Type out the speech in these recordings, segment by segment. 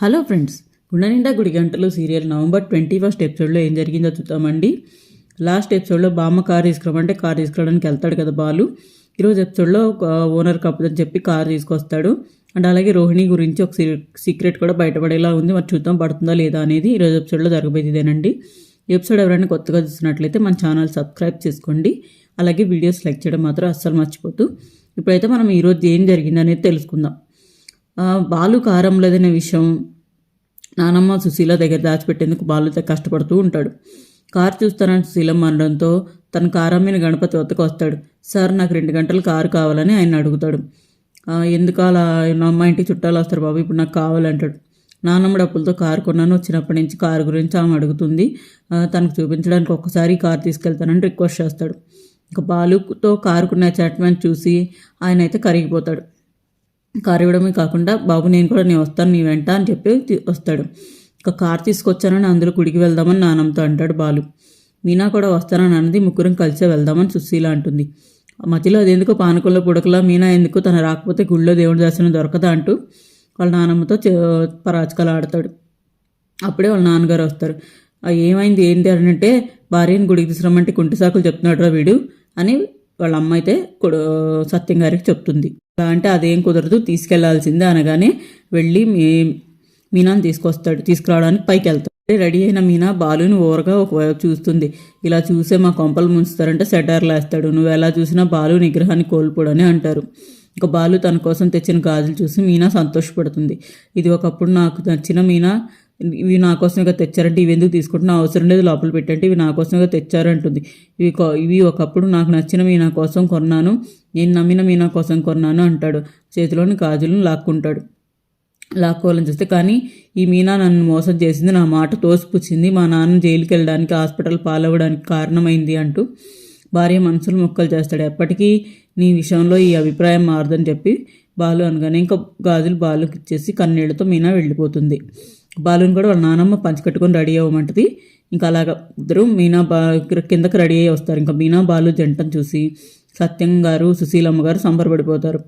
Hello friends గుండెనిండా గుడి గంటలు serial November twenty first ఎపిసోడ్లో ఏం జరిగిందో చూద్దామండి. లాస్ట్ ఎపిసోడ్లో బామ్మ కార్ తీసుకురామంటే కార్ తీసుకురావడానికి వెళ్తాడు కదా బాలు. ఈరోజు ఎపిసోడ్లో ఓనర్ కప్పుదని చెప్పి కార్ తీసుకొస్తాడు. అండ్ అలాగే రోహిణి గురించి ఒక సీక్రెట్ కూడా బయటపడేలా ఉంది. మరి చూద్దాం పడుతుందా లేదా అనేది ఈరోజు ఎపిసోడ్లో జరగబోయేదేనండి ఎపిసోడ్ ఎవరైనా కొత్తగా చూసినట్లయితే మన ఛానల్ సబ్స్క్రైబ్ చేసుకోండి. అలాగే వీడియోస్ లైక్ చేయడం మాత్రం అస్సలు మర్చిపోతూ ఇప్పుడైతే మనం ఈరోజు ఏం జరిగిందనేది తెలుసుకుందాం. బాలు కారం లేదనే విషయం నానమ్మ సుశీల దగ్గర దాచిపెట్టేందుకు బాలుతో కష్టపడుతూ ఉంటాడు. కారు చూస్తానని సుశీలమ్మ అనడంతో తన కారమ్మిన గణపతి వద్దకు వస్తాడు. సార్ నాకు రెండు గంటలు కారు కావాలని ఆయన అడుగుతాడు. ఎందుకు అలా? నా అమ్మ ఇంటికి చుట్టాలు వస్తారు బాబు ఇప్పుడు నాకు కావాలంటాడు. నానమ్మ డబ్బులతో కారు కొన్నాను. వచ్చినప్పటి నుంచి కారు గురించి ఆమె అడుగుతుంది. తనకు చూపించడానికి ఒక్కసారి కారు తీసుకెళ్తానని రిక్వెస్ట్ చేస్తాడు. ఇంకా బాలుతో కారుకున్న అటాచ్మెంట్ చూసి ఆయన అయితే కరిగిపోతాడు. కారు ఇవ్వడమే కాకుండా బాబు నేను కూడా నేను వస్తాను నీ వెంట అని చెప్పి వస్తాడు. ఒక కారు తీసుకొచ్చానని అందులో గుడికి వెళ్దామని నానంతో అంటాడు బాలు. మీనా కూడా వస్తానని అన్నది ముగ్గురం కలిసే వెళ్దామని సుశీల అంటుంది. మధ్యలో అదెందుకు పానకంలో పుడకలా? మీనా ఎందుకు? తన రాకపోతే గుళ్ళో దేవుడి దర్శనం దొరకదా? అంటూ వాళ్ళ నానమ్మతో చే- పరాచకాలు ఆడతాడు. అప్పుడే వాళ్ళ నాన్నగారు వస్తారు. ఏమైంది? ఏంటి అని అంటే భార్యని గుడికి తీసుకురమ్మంటే కుంటి సాకులు చెప్తున్నాడు రా వీడు అని వాళ్ళ అమ్మ అయితే కొడు- సత్యం గారికి చెప్తుంది. అంటే అదేం కుదరదు తీసుకెళ్ళాల్సిందే అనగానే వెళ్ళి మీ మీనాను తీసుకొస్తాడు తీసుకురావడానికి పైకి వెళ్తాడు రెడీ అయిన మీనా బాలుని ఓరగా ఒకవైపు చూస్తుంది. ఇలా చూసే మా కొంపలు ముంచుతారంటే సెటర్లు వేస్తాడు. నువ్వు ఎలా చూసినా బాలు నిగ్రహాన్ని కోల్పోడని అంటారు. ఇక బాలు తన కోసం తెచ్చిన గాజులు చూసి మీనా సంతోషపడుతుంది. ఇది ఒకప్పుడు నాకు నచ్చిన మీనా ఇవి నా కోసంగా తెచ్చారంటే ఇవి ఎందుకు తీసుకుంటున్నా అవసరం లేదు లోపల పెట్టంటే ఇవి నా కోసంగా తెచ్చారంటుంది ఇవి ఇవి ఒకప్పుడు నాకు నచ్చిన మీనా కోసం కొన్నాను నేను నమ్మిన మీనా కోసం కొన్నాను అంటాడు. చేతిలోని గాజులను లాక్కుంటాడు. లాక్కోవాలని చూస్తే కానీ ఈ మీనా నన్ను మోసం చేసింది నా మాట తోసిపుచ్చింది మా నాన్న జైలుకి వెళ్ళడానికి హాస్పిటల్ పాలవ్వడానికి కారణమైంది అంటూ భార్య మనసులు మొక్కలు చేస్తాడు. ఎప్పటికీ నీ విషయంలో ఈ అభిప్రాయం మారదని చెప్పి బాలు అనగానే ఇంకా గాజులు బాలుకి ఇచ్చేసి కన్నీళ్ళతో మీనా వెళ్ళిపోతుంది. బాలుని కూడా వాళ్ళ నానమ్మ పంచికట్టుకొని రెడీ అవ్వమంటది. ఇంకా అలాగ ఇద్దరు మీనా బా కిందకి రెడీ అయ్యి వస్తారు. ఇంకా మీనా బాలు జంటను చూసి సత్యం గారు సుశీలమ్మ గారు సంబరపడిపోతారు.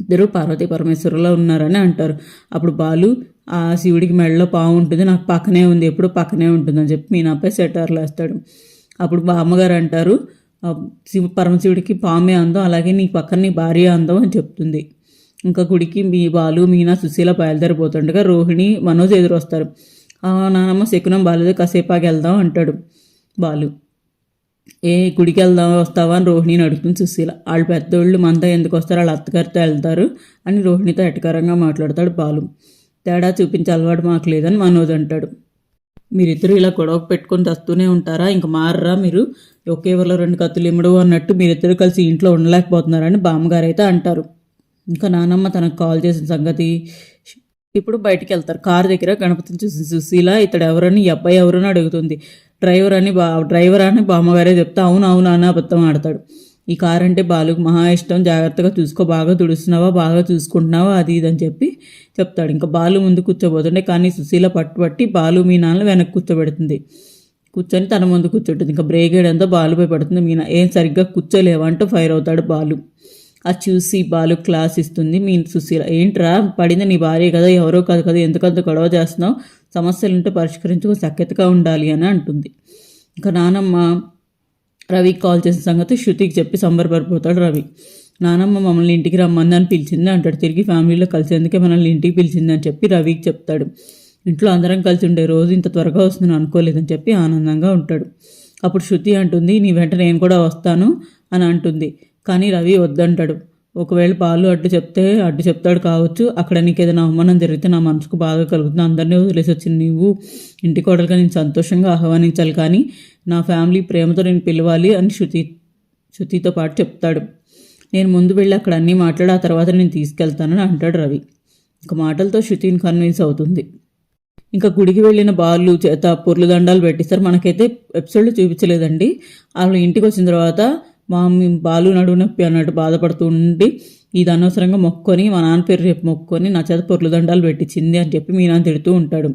ఇద్దరు పార్వతీ పరమేశ్వరులో ఉన్నారని అంటారు. అప్పుడు బాలు ఆ శివుడికి మెడలో పాము ఉంటుంది. నాకు పక్కనే ఉంది. ఎప్పుడు పక్కనే ఉంటుంది అని చెప్పి మీనాపై సెటార్లు వేస్తాడు. అప్పుడు మా అమ్మగారు అంటారు శివ పరమశివుడికి పామే అందం అలాగే నీ పక్కన నీ భార్య అందం అని చెప్తుంది. ఇంకా గుడికి మీ బాలు మీనా సుశీల బయలుదేరిపోతుండగా రోహిణి మనోజ్ ఎదురు వస్తారు "ఆ, నానమ్మ శకునం బాలేదు కాసేపాకి వెళ్దాం అంటాడు బాలు. ఏ గుడికి వెళ్దాం వస్తావా? అని రోహిణిని అడుగుతుంది సుశీల. వాళ్ళు పెద్దోళ్ళు మనతో ఎందుకు వస్తారు? వాళ్ళ అత్తగారితో వెళ్తారు అని రోహిణితో ఎటకారంగా మాట్లాడతాడు బాలు. తేడా చూపించే అలవాటు మాకు లేదని మనోజ్ అంటాడు. మీరిద్దరు ఇలా గొడవ పెట్టుకొని తస్తూనే ఉంటారా? ఇంక మారరా మీరు? ఒకే ఎవరిలో రెండు కత్తులు ఇమ్మడు అన్నట్టు మీరిద్దరు కలిసి ఇంట్లో ఉండలేకపోతున్నారని బామ్మగారు అయితే అంటారు. ఇంకా నానమ్మ తనకు కాల్ చేసిన సంగతి ఇప్పుడు బయటికి వెళ్తారు. కారు దగ్గర గణపతిని చూసి సుశీల ఇతడు ఎవరని ఈ అబ్బాయి ఎవరని అడుగుతుంది. డ్రైవర్ అని బా డ్రైవర్ అని బామ్మగారే చెప్తే అవును అవును అని అబద్ధం ఆడతాడు. ఈ కార్ అంటే బాలుకు మహా ఇష్టం జాగ్రత్తగా చూసుకో బాగా తుడుస్తున్నావా బాగా చూసుకుంటున్నావా అది ఇది అని చెప్పి చెప్తాడు. ఇంకా బాలు ముందు కూర్చోబోతుండే కానీ సుశీల పట్టుబట్టి బాలు మీ నాన్న వెనక్కి కూర్చోబెడుతుంది. కూర్చొని తన ముందు కూర్చుంటుంది ఇంకా బ్రేక్ వేయడంతో బాలుపై పడుతుంది. మీనా ఏం సరిగ్గా కూర్చోలేవంటూ ఫైర్ అవుతాడు బాలు. అది చూసి బాలు క్లాస్ ఇస్తుంది. మీ సుశీల ఏంట్రా? పడింది నీ భార్య కదా ఎవరో కాదు కదా ఎందుకంత గొడవ చేస్తున్నావు? సమస్యలుంటే పరిష్కరించుకో సఖ్యతగా ఉండాలి అని అంటుంది. ఇంకా నానమ్మ రవికి కాల్ చేసిన సంగతి శృతికి చెప్పి సంబరపడిపోతాడు రవి. నానమ్మ మమ్మల్ని ఇంటికి రమ్మంది అని పిలిచింది అంటాడు. తిరిగి ఫ్యామిలీలో కలిసేందుకే మనల్ని ఇంటికి పిలిచింది అని చెప్పి రవికి చెప్తాడు. ఇంట్లో అందరం కలిసి ఉండే రోజు ఇంత త్వరగా వస్తుందని అనుకోలేదని చెప్పి ఆనందంగా ఉంటాడు. అప్పుడు శృతి అంటుంది నీ వెంట నేను కూడా వస్తాను అని అంటుంది. కానీ రవి వద్దంటాడు. ఒకవేళ పాలు అడ్డు చెప్తే అడ్డు చెప్తాడు కావచ్చు. అక్కడ నీకు ఏదైనా అవమానం జరిగితే నా మనసుకు బాధ కలుగుతుంది. అందరినీ వదిలేసి వచ్చింది నీవు ఇంటి కోడలుగా నేను సంతోషంగా ఆహ్వానించాలి కానీ నా ఫ్యామిలీ ప్రేమతో నేను పిలవాలి అని శృతి శృతితో పాటు చెప్తాడు. నేను ముందు వెళ్ళి అక్కడ అన్నీ మాట్లాడి ఆ తర్వాత నేను తీసుకెళ్తానని అంటాడు రవి. ఇంకా మాటలతో శృతిని కన్విన్స్ అవుతుంది. ఇంకా గుడికి వెళ్ళిన బాలు చేత పొర్లు దండాలు పెట్టిస్తారు. మనకైతే ఎపిసోడ్లు చూపించలేదండి. వాళ్ళు ఇంటికి వచ్చిన తర్వాత మా మమ్మీ బాలు నడువు నొప్పి అన్నట్టు బాధపడుతూ ఉండి ఇది అనవసరంగా మొక్కుకొని మా నాన్న పేరు రేపు మొక్కుకొని నా చేత పొర్లు దండాలు పెట్టించింది అని చెప్పి మీ నాన్న తిడుతూ ఉంటాడు.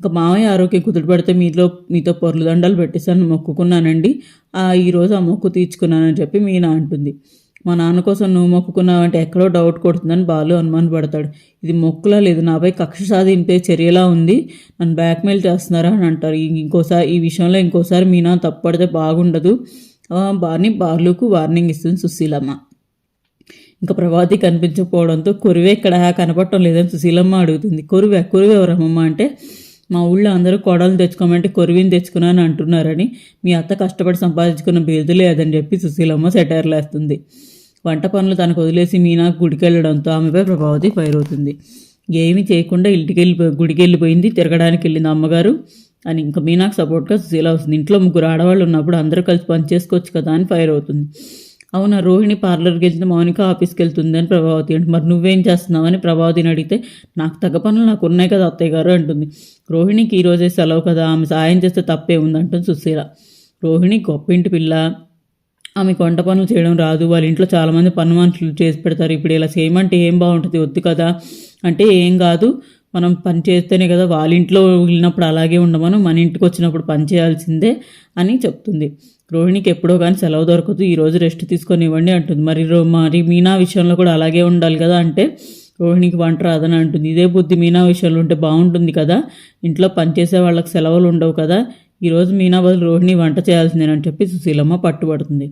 ఇంకా మామయ్య ఆరోగ్యం కుదుటపడితే మీలో మీతో పొర్లు దండాలు పెట్టిస్తాను మొక్కుకున్నానండి. ఆ ఈరోజు ఆ మొక్కు తీర్చుకున్నానని చెప్పి మీనా అంటుంది. మా నాన్న కోసం నువ్వు మొక్కుకున్నావంటే ఎక్కడో డౌట్ కొడుతుందని బాలు అనుమానపడతాడు. ఇది మొక్కులా లేదు నాపై కక్ష సాధింపే చర్యలా ఉంది. నన్ను బ్లాక్మెయిల్ చేస్తున్నారా అని అంటారు. ఇంకోసారి ఈ విషయంలో ఇంకోసారి మీనా తప్పడితే బాగుండదు. బాని బాలుకు వార్నింగ్ ఇస్తుంది సుశీలమ్మ. ఇంకా ప్రభాతి కనిపించకపోవడంతో కొరివే ఇక్కడ కనపడటం లేదని సుశీలమ్మ అడుగుతుంది. కొరివే కొరివే ఎవరమ్మమ్మ అంటే మా ఊళ్ళో అందరూ కోడలు తెచ్చుకోమంటే కొరివిని తెచ్చుకున్నాను అంటున్నారని మీ అత్త కష్టపడి సంపాదించుకున్న బిరుదు లేదని చెప్పి సుశీలమ్మ సెటైర్లేస్తుంది వంట పనులు తనకు వదిలేసి మీనా గుడికి వెళ్ళడంతో ఆమెపై ప్రభావతి ఫైర్ అవుతుంది ఏమీ చేయకుండా ఇంటికి వెళ్ళిపో గుడికి వెళ్ళిపోయింది తిరగడానికి వెళ్ళింది అమ్మగారు. అని ఇంకా మీనాకు సపోర్ట్గా సుశీల వస్తుంది. ఇంట్లో ముగ్గురు ఆడవాళ్ళు ఉన్నప్పుడు అందరూ కలిసి పని చేసుకోవచ్చు కదా అని ఫైర్ అవుతుంది. అవునా రోహిణి పార్లర్కి వెళ్తే మౌనిక ఆఫీస్కి వెళ్తుంది అని ప్రభావతి అంటే మరి నువ్వేం చేస్తున్నావు అని ప్రభావతిని అడిగితే నాకు తగ్గ పనులు నాకు ఉన్నాయి కదా అత్తయ్య గారు అంటుంది. రోహిణికి ఈరోజే సెలవు కదా ఆమె సాయం చేస్తే తప్పే ఉంది అంటుంది సుశీల. రోహిణి గొప్పింటి పిల్ల. ఆమె వంట పనులు చేయడం రాదు. వాళ్ళ ఇంట్లో చాలామంది పని మనుషులు చేసి పెడతారు. ఇప్పుడు ఇలా చేయమంటే ఏం బాగుంటుంది? వద్దు కదా. అంటే ఏం కాదు. మనం పని చేస్తేనే కదా వాళ్ళ ఇంట్లో వెళ్ళినప్పుడు అలాగే ఉండమను మన ఇంటికి వచ్చినప్పుడు పని చేయాల్సిందే అని చెప్తుంది. రోహిణికి ఎప్పుడో కానీ సెలవు దొరకదు ఈరోజు రెస్ట్ తీసుకొని ఇవ్వండి అంటుంది. మరి రో మరి మీనా విషయంలో కూడా అలాగే ఉండాలి కదా అంటే రోహిణికి వంట రాదని అంటుంది. ఇదే బుద్ధి మీనా విషయంలో ఉంటే బాగుంటుంది కదా ఇంట్లో పనిచేసే వాళ్ళకి సెలవులు ఉండవు కదా ఈరోజు మీనా బదులు రోహిణి వంట చేయాల్సిందేనని చెప్పి సుశీలమ్మ పట్టుబడుతుంది.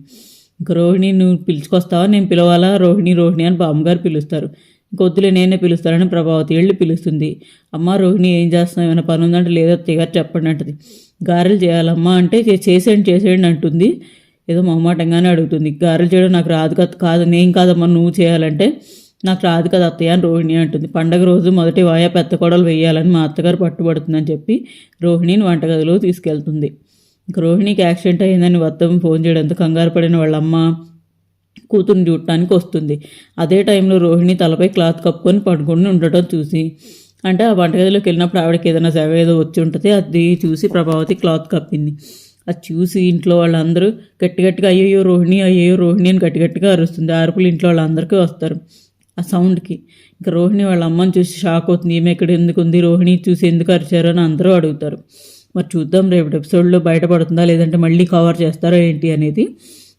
ఇంకా రోహిణి నువ్వు పిలుచుకొస్తావా? నేను పిలవాలా? రోహిణి రోహిణి అని బామ్మగారు పిలుస్తారు. ఇంకొద్దులే నేనే పిలుస్తానని ప్రభావతి వెళ్ళి పిలుస్తుంది. అమ్మ రోహిణి ఏం చేస్తున్నావు? ఏమైనా పని ఉందంటే లేదా తెగారు చెప్పండి అంటది. గారెలు చేయాలమ్మా అంటే చేసేయండి చేసేయండి అంటుంది. ఏదో మొహమాటంగానే అడుగుతుంది. గారెలు చేయడం నాకు రాదు కదా కాదు నేను కాదమ్మా నువ్వు చేయాలంటే నాకు రాదు కదా అత్తయ్య అని రోహిణి అంటుంది. పండగ రోజు మొదటి వాయా పెద్ద కొడలు వేయాలని మా అత్తగారు పట్టుబడుతుందని చెప్పి రోహిణిని వంటగదిలో తీసుకెళ్తుంది. ఇంక రోహిణికి యాక్సిడెంట్ అయిందని వద్దాం ఫోన్ చేయడంతో కంగారు పడిన వాళ్ళమ్మ? కూతురుని చూడటానికి వస్తుంది. అదే టైంలో రోహిణి తలపై క్లాత్ కప్పుకొని పడుకొని ఉండటం చూసి అంటే ఆ వంటగదిలోకి వెళ్ళినప్పుడు ఆవిడకి ఏదైనా సెగ ఏదో వచ్చి ఉంటుంది అది చూసి ప్రభావతి క్లాత్ కప్పింది. అది చూసి ఇంట్లో వాళ్ళందరూ గట్టి గట్టిగా అయ్యో రోహిణి అయ్యో రోహిణి అని గట్టి గట్టిగా అరుస్తుంది. అరుపులు ఇంట్లో వాళ్ళందరికీ వస్తారు ఆ సౌండ్కి. ఇంకా రోహిణి వాళ్ళ అమ్మని చూసి షాక్ అవుతుంది. ఈమె ఇక్కడ ఎందుకు ఉంది? రోహిణి చూసి ఎందుకు అరిచారు? అని అందరూ అడుగుతారు. మరి చూద్దాం రేపు ఎపిసోడ్లో బయటపడుతుందా లేదంటే మళ్ళీ కవర్ చేస్తారా ఏంటి అనేది